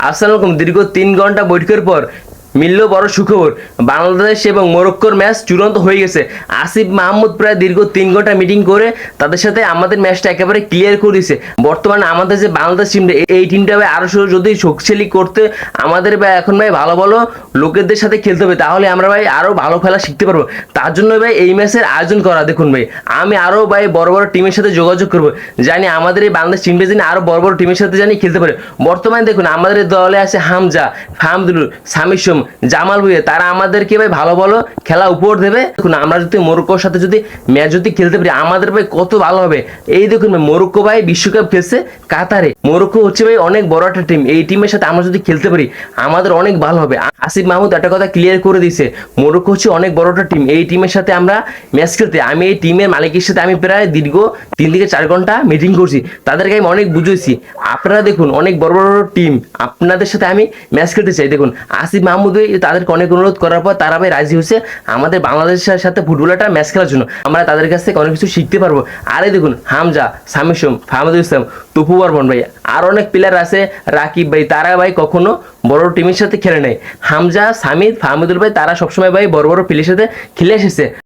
আসসালামু দীর্ঘ তিন ঘণ্টা বৈঠকের পর মিলল বড় সুখবর। বাংলাদেশ এবং মোরক্কোর ম্যাচ চূড়ান্ত হয়ে গেছে। আসিফ মাহমুদ প্রায় দীর্ঘ তিন ঘণ্টা মিটিং করে তাদের সাথে আমাদের ম্যাচটা একেবারে ক্লিয়ার করে দিয়েছে। বর্তমানে আমাদের যে বাংলাদেশ টিমটা এই টিমটা ভাই আরও যদি শক্তিশালী করতে আমাদের ভাই এখন ভাই ভালো ভালো লোকেদের সাথে খেলতে হবে, তাহলে আমরা ভাই আরও ভালো খেলা শিখতে পারব। তার জন্য ভাই এই ম্যাচের আয়োজন করা, দেখুন ভাই, আমি আরও ভাই বড় বড় টিমের সাথে যোগাযোগ করব, জানি আমাদের এই বাংলাদেশ টিমটা জানি আরও বড় বড় টিমের সাথে জানি খেলতে পারে। বর্তমানে দেখুন আমাদের দলে আছে হামজা ফাহমদুল সামিসুম জামাল ভুইয়া তারা আমাদেরকে ভাই ভালো ভালো খেলা উপহার দেবে? দেখুন, আমরা যদি মোরক্কোর সাথে যদি ম্যাচ যদি খেলতে পারি, আমাদের ভাই কত ভালো হবে। এই দেখুন ভাই, মোরক্কো ভাই বিশ্বকাপ খেলছে কাতারে। মোরক্কো হচ্ছে ভাই অনেক বড় একটা টিম এই টিমের সাথে আমরা যদি খেলতে পারি, আমাদের অনেক ভালো হবে। আসিফ মাহমুদ একটা কথা ক্লিয়ার করে দিয়েছে, মোরক্কো হচ্ছে অনেক বড় একটা টিম এই টিমের সাথে আমরা ম্যাচ খেলতে, আমি এই টিমের মালিকের সাথে আমি প্রায় দীর্ঘ তিন থেকে চার ঘণ্টা মিটিং করছি। তাদেরকে আমি অনেক বুঝেছি আপনারা দেখুন, অনেক বড় বড় টিম আপনাদের সাথে আমি ম্যাচ খেলতে চাই। দেখুন, আসিফ মাহমুদ ভাই তাদেরকে অনেক অনুরোধ করার পর তারা ভাই রাজি হয়েছে আমাদের বাংলাদেশের সাথে ফুটবলারটা ম্যাচ খেলার জন্য। আমরা তাদের কাছ থেকে অনেক কিছু শিখতে পারব। আরে দেখুন, হামজা সামিসম ফাহমুদুল ইসলাম তপু বর্মন ভাই, আর অনেক প্লেয়ার আছে, রাকিব ভাই, তারা ভাই কখনো বড় টিমের সাথে খেলে নেয় হামজা, সামিদ, ফাহমুদুল ভাই, তারা সবসময় ভাই বড় বড় প্লেয়ারের সাথে খেলে এসেছে।